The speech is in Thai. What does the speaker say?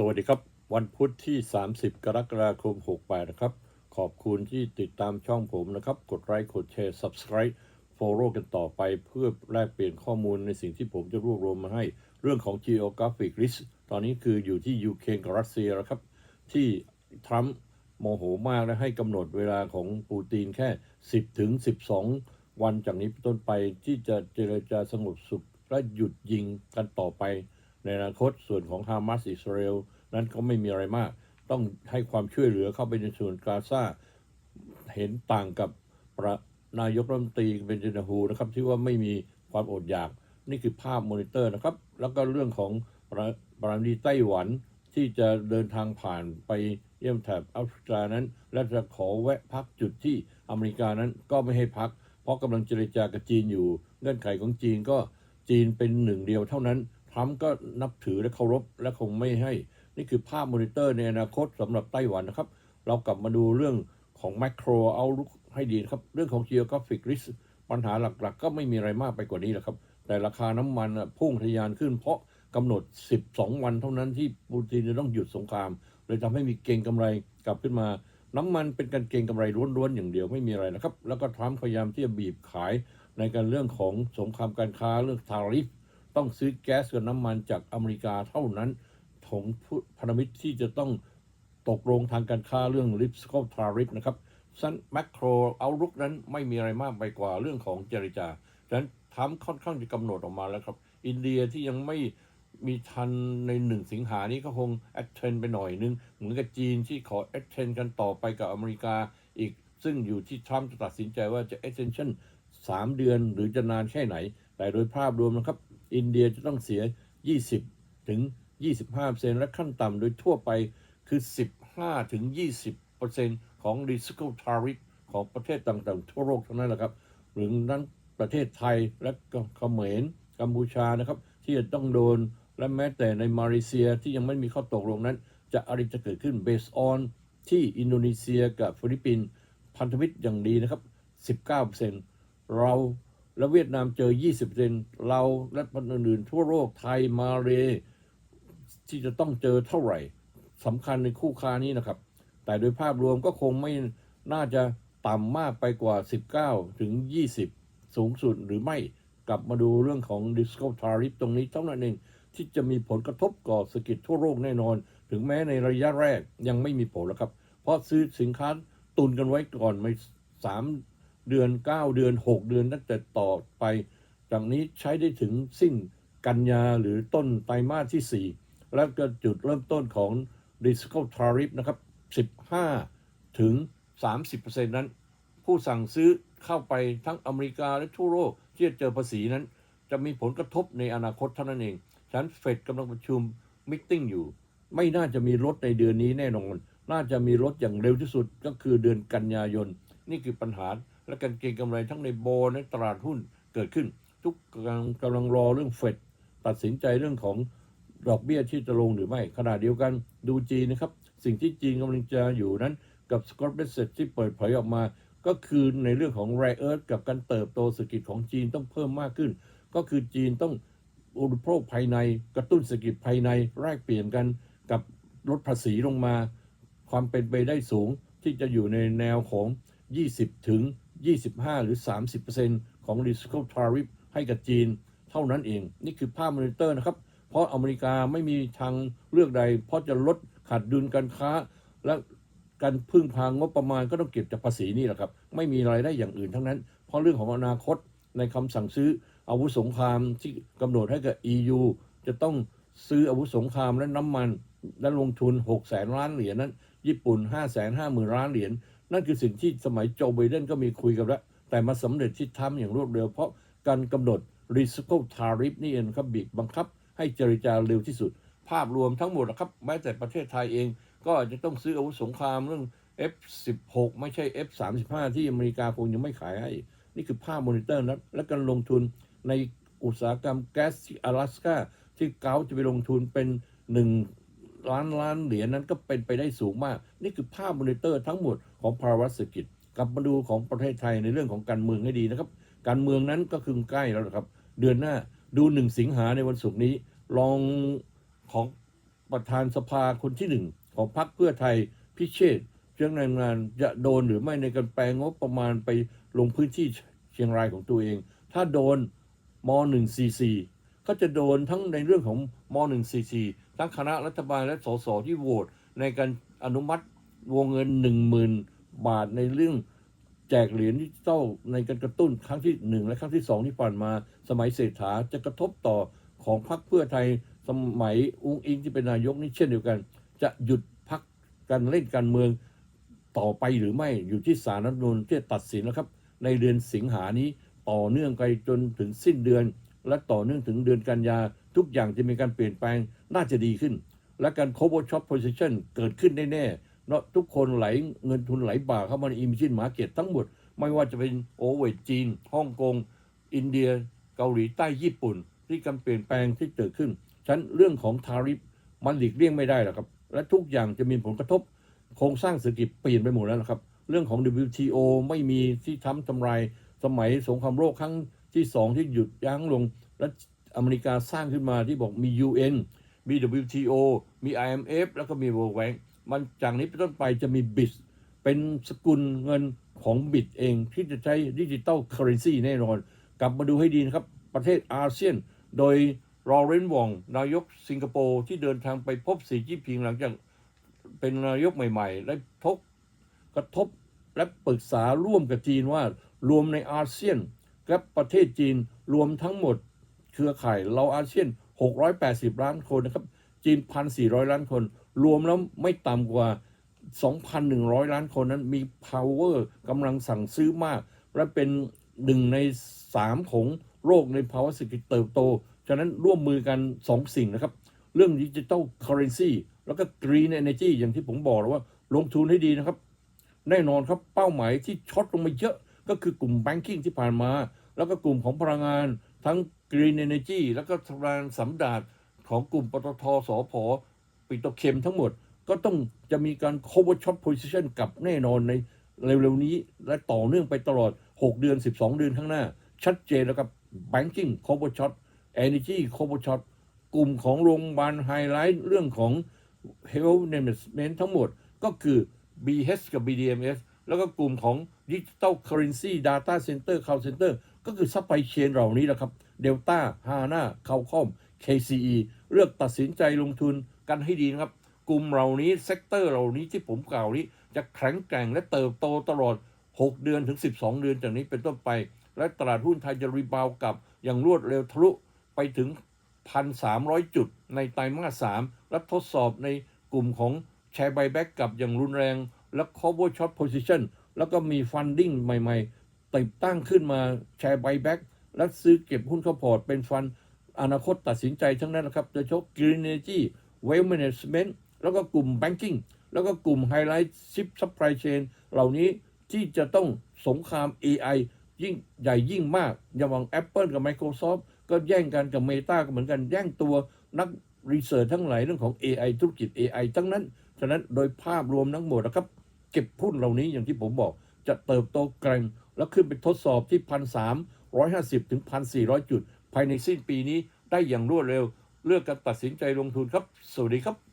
สวัสดีครับ วันพุธที่ 30 กรกฎาคม 68 นะครับ ขอบคุณที่ติดตามช่องผมนะครับ กดไลค์กดแชร์ Subscribe Follow กันต่อไปเพื่อแลกเปลี่ยนข้อมูลในสิ่งที่ผมจะรวบรวมมาให้ เรื่องของ Geographic Risk ตอนนี้คืออยู่ที่ยูเครนกับรัสเซียแล้วครับ ที่ทรัมป์โมโหมากและให้กำหนดเวลาของปูตินแค่ 10 ถึง 12 วันจากนี้เป็นต้นไปที่จะเจรจาสงบสุขและหยุดยิงกันต่อไป ในอนาคตส่วนของฮามาสอิสราเอลนั้นก็ไม่มีอะไรมาก ต้องให้ความช่วยเหลือเข้าไปในส่วนกาซาเห็นต่างกับประนายกรัฐมนตรีเบนจานาฮูนะครับที่ว่าไม่มีความอดอยาก นี่คือภาพมอนิเตอร์นะครับ แล้วก็เรื่องของประประธานาธิบดีไต้หวันที่จะเดินทางผ่านไปเยี่ยมแถบแอฟริกานั้น และจะขอแวะพักจุดที่อเมริกานั้นก็ไม่ให้พัก เพราะกำลังเจรจากับจีนอยู่ เงื่อนไขของจีนก็จีนเป็นหนึ่งเดียวเท่านั้น ทรัมป์ก็นับถือและเคารพและคงไม่ให้ นี่คือภาพมอนิเตอร์ในอนาคตสำหรับไต้หวันนะครับ เรากลับมาดูเรื่องของแม c โรเอาลุกให้ดีนะครับ เรื่องของ geographic risk ปัญหาหลักๆ ก็ไม่มีอะไรมากไปกว่านี้แหละครับ แต่ราคาน้ำมันพุ่งทะยานขึ้น เพราะกำหนด 12 วันเท่านั้นที่ปูตินจะต้องหยุดสงคราม เลยทำให้มีเกงกำไรกลับขึ้นมา น้ำมันเป็นการเกงกำไรล้วนๆอย่างเดียวไม่มีอะไรนะครับ แล้วก็ทรัมป์พยายามที่จะบีบขายในการเรื่องของสงครามการค้าเรื่องทาริฟ ต้องซื้อแก๊สกับน้ำมันจากอเมริกาเท่านั้นของพันธมิตรที่จะต้องตกลงทางการค้าเรื่อง r i p s c o t a r i f นะครับซันแมคโครเอารุกนั้นไม่มีอะไรมากไปกว่าเรื่องของเจรจาฉะนั้นทรัมค่อนข้างจะกำหนดออกมาแล้วครับ อินเดียที่ยังไม่มีทันในหนึ่งสิงหานี้ก็คงแอดเทนไปหน่อยนึง เหมือนกับจีนที่ขอแอดเทนกันต่อไปกับอเมริกาอีกซึ่งอยู่ที่ทรัมป์จะตัดสินใจว่าจะ extension 3 เดือนหรือจะนานแค่ไหน แต่โดยภาพรวมนะครับ อินเดียจะต้องเสีย 20 ถึง 25และขั้นต่ำโดยทั่วไปคือ 15 ถึง 20ของ Reciprocal Tariff ของประเทศต่างๆ ทั่วโลกทั้งนั้นแหละครับ หรือนั้นประเทศไทยและก็เขมรกัมพูชานะครับ ที่จะต้องโดนและแม้แต่ในมาเลเซียที่ยังไม่มีข้อตกลงนั้น จะอะไรจะเกิดขึ้น based on ที่อินโดนีเซียกับฟิลิปปินส์พันธมิตรอย่างดีนะครับ 19%เรา และเวียดนามเจอ 20%เราและประเทศอื่นทั่วโลกไทยมาเลที่จะต้องเจอเท่าไหร่สำคัญในคู่ค้านี้นะครับ แต่โดยภาพรวมก็คงไม่น่าจะต่ำมากไปกว่า 19 ถึง 20 สูงสุดหรือไม่กลับมาดูเรื่องของ Disco Tariff ตรงนี้เท่านั้นเองที่จะมีผลกระทบก่อเศรษฐกิจทั่วโลกแน่นอน ถึงแม้ในระยะแรกยังไม่มีผลแล้วครับ เพราะซื้อสินค้าตุนกันไว้ก่อนไม่สาม เดือน 9 เดือน 6 เดือนตั้งแต่ต่อไป จากนี้ใช้ได้ถึงสิ้นกันยาหรือต้นไตรมาสที่ 4 แล้วก็จุดเริ่มต้นของ Disco Tariff นะครับ 15 ถึง 30%นั้น ผู้สั่งซื้อเข้าไปทั้งอเมริกาและทั่วโลกที่จะเจอภาษีนั้น จะมีผลกระทบในอนาคตเท่านั้นเอง ฉันเฟดกำลังประชุมมิ팅อยู่ ไม่น่าจะมีลดในเดือนนี้แน่นอน น่าจะมีลดอย่างเร็วที่สุดก็คือเดือนกันยายน นี่คือปัญหา และการเก็งกำไรทั้งในโบและตลาดหุ้นเกิดขึ้น ทุกกำลังกำลังรอเรื่องเฟดตัดสินใจเรื่องของดอกเบี้ยที่จะลงหรือไม่ขณะเดียวกันดูจีนนะครับ สิ่งที่จีนกำลังจะอยู่นั้นกับสกอตเบสเซตที่เปิดเผยออกมา ก็คือในเรื่องของแรเอิร์กับการเติบโตเศรษฐกิจของจีนต้องเพิ่มมากขึ้น ก็คือจีนต้องอุปโภคภายในกระตุ้นเศรษฐกิจภายในแลกเปลี่ยนกันกับลดภาษีลงมา ความเป็นไปได้สูงที่จะอยู่ในแนวของ 20 ถึง 25 หรือ 30%ของ Reciprocal Tariff ให้กับจีน เท่านั้นเอง นี่คือภาพมอนิเตอร์นะครับ เพราะอเมริกาไม่มีทางเลือกใด เพราะจะลดขาดดุลการค้า และการพึ่งพางบประมาณก็ต้องเก็บจากภาษีนี่แหละครับ ไม่มีรายได้อย่างอื่นทั้งนั้น เพราะเรื่องของอนาคตในคำสั่งซื้ออาวุธสงครามที่กำหนดให้กับ EU จะต้องซื้ออาวุธสงครามและน้ำมันและลงทุน6แสนล้านเหรียญนั้น ญี่ปุ่น 5 5 0 0 0 0ล้านเหรียญ นั่นคือสิ่งที่สมัยโจไบเดนก็มีคุยกันแล้ว แต่มาสำเร็จที่ทำอย่างรวดเร็ว เพราะการกำหนด reciprocal tariff นี่เองครับบีบบังคับ ให้เจรจาเร็วที่สุด ภาพรวมทั้งหมดนะครับแม้แต่ประเทศไทยเอง ก็จะต้องซื้ออาวุธสงครามเรื่อง F16 ไม่ใช่ F35 ที่อเมริกาคงยังไม่ขายให้นี่คือภาพมอนิเตอร์นะและการลงทุนในอุตสาหกรรมแก๊สที่阿拉สกาที่เกาจะไปลงทุนเป็น1 ล้านล้านเหรียญนั้นก็เป็นไปได้สูงมาก นี่คือภาพมอนิเตอร์ทั้งหมดของภาวะเศรษฐกิจกลับมาดูของประเทศไทยในเรื่องของการเมืองให้ดีนะครับ การเมืองนั้นก็คือใกล้แล้วนะครับ เดือนหน้าดูหนึ่งสิงหาในวันศุกร์นี้ลองของประธานสภาคนที่หนึ่งของพรรคเพื่อไทยพิเชษเชียงรายงานจะโดนหรือไม่ในการแปลงงบประมาณไปลงพื้นที่เชียงรายของตัวเอง ถ้าโดนม .144 ก็จะโดนทั้งในเรื่องของม .144 ทั้งคณะรัฐบาลและสสที่โหวตในการอนุมัติวงเงิน 10,000 บาทในเรื่องแจกเหรียญดิจิตอลในการกระตุ้นครั้งที่หนึ่งและครั้งที่สองที่ผ่านมาสมัยเศรษฐาจะกระทบต่อของพรรคเพื่อไทยสมัยอุ้งอิงที่เป็นนายกนี่เช่นเดียวกัน จะหยุดพักการเล่นการเมืองต่อไปหรือไม่อยู่ที่ศาลรัฐธรรมนูญที่ตัดสินแล้วครับ ในเดือนสิงหานี้ต่อเนื่องไปจนถึงสิ้นเดือน และต่อเนื่องถึงเดือนกันยา ทุกอย่างจะมีการเปลี่ยนแปลงน่าจะดีขึ้น และการ cover shop position เกิดขึ้นแน่ๆเนาะทุกคนไหลเงินทุนไหลบ่าเข้ามาใน emerging market ทั้งหมด ไม่ว่าจะเป็นโอเวอร์จีนฮ่องกงอินเดีย เกาหลีใต้ญี่ปุ่น ที่การเปลี่ยนแปลงที่เกิดขึ้นฉันเรื่องของทาริฟมันหลีกเลี่ยงไม่ได้หรอกครับ และทุกอย่างจะมีผลกระทบ โครงสร้างเศรษฐกิจเปลี่ยนไปหมดแล้วนะครับ เรื่องของ WTO ไม่มีที่ทำทำลายสมัยสงครามโลกครั้ง ที่สองที่หยุดยั้งลงและอเมริกาสร้างขึ้นมาที่บอกมี UN มี WTO มี IMF แล้วก็มี World Bank มันจากนี้เป็นต้นไปจะมี BIS เป็นสกุลเงินของบิตเองที่จะใช้ดิจิตอลเคอเรนซีแน่นอน กลับมาดูให้ดีนะครับ ประเทศอาเซียน โดยรอเรนวอง นายกสิงคโปร์ที่เดินทางไปพบสีจิ้นผิงหลังจากเป็นนายกใหม่ ๆ และพบกระทบและปรึกษาร่วมกับจีนว่ารวมในอาเซียน และประเทศจีนรวมทั้งหมดเครือข่ายเราอาเซียน 680 ล้านคนนะครับ จีน 1,400 ล้านคน รวมแล้วไม่ต่ำกว่า 2,100 ล้านคนนั้นมี power กำลังสั่งซื้อมาก และเป็นหนึ่งในสามของโลกในภาวะเศรษฐกิจเติบโต ฉะนั้นร่วมมือกันสองสิ่งนะครับ เรื่องดิจิ t a ลเคอเรนซีแล้วก็ Green Energy อย่างที่ผมบอกแล้วว่า ลงทุนให้ดีนะครับ แน่นอนครับเป้าหมายที่ช็อตลงมาเยอะก็คือกลุ่มแบงกิ้งที่ผ่านมา แล้วก็กลุ่มของพลังงานทั้ง Green Energy แล้วก็พลังสำดาดของกลุ่มปตทสพปิโตเคมทั้งหมด ก็ต้องจะมีการ cover short position กับแน่นอนในเร็วๆนี้ และต่อเนื่องไปตลอด 6 เดือน 12 เดือนข้างหน้า ชัดเจนแล้วกับ banking cover short energy cover short กลุ่มของโรงพยาบาลไฮไลท์เรื่องของ health management ทั้งหมดก็คือ BH กับ BDMs แล้วก็กลุ่มของ Digital Currency Data Center Cloud Center ก็คือ supply chain เหล่านี้แหละครับ Delta HANA c a l c o m KCE เลือกตัดสินใจลงทุนกันให้ดีนะครับ กลุ่มเหล่านี้เซกเตอร์เหล่านี้ที่ผมกล่าวนี้ จะแข็งแกร่งและเติบโตตลอด 6 เดือนถึง 12 เดือนจากนี้เป็นต้นไป และตลาดหุ้นไทยจะรีบาวกลับ อย่างรวดเร็วทะลุไปถึง 1,300 จุดในไตรมาส 3 และทดสอบในกลุ่มของแชร์ไบแบ็กกับอย่างรุนแรง และ cover short position แล้วก็มี funding ใหม่ ๆ ติดตั้งขึ้นมาแชร์ไบแบ็กและซื้อเก็บหุ้นเข้าพอร์ตเป็นฟันอนาคตตัดสินใจทั้งนั้นนะครับโดยเฉพาะ Green Energy Wealth Management แล้วก็กลุ่ม Banking แล้วก็กลุ่ม Highlight Ship Supply Chain เหล่านี้ที่จะต้องสงคราม AI ยิ่งใหญ่ยิ่งมากอย่าง Apple กับ Microsoft ก็แย่งกันกับ Meta ก็เหมือนกันแย่งตัวนักรีเสิร์ชทั้งหลายเรื่องของ AI ธุรกิจ AI ทั้งนั้น ฉะนั้นโดยภาพรวมทั้งหมดนะครับ เก็บหุ้นเหล่านี้อย่างที่ผมบอกจะเติบโตแกร่ง แล้วขึ้นไปทดสอบที่พันสามร้อยห้าสิบถึงพันสี่ร้อยจุด ภายในสิ้นปีนี้ได้อย่างรวดเร็ว เลือกการตัดสินใจลงทุนครับ สวัสดีครับ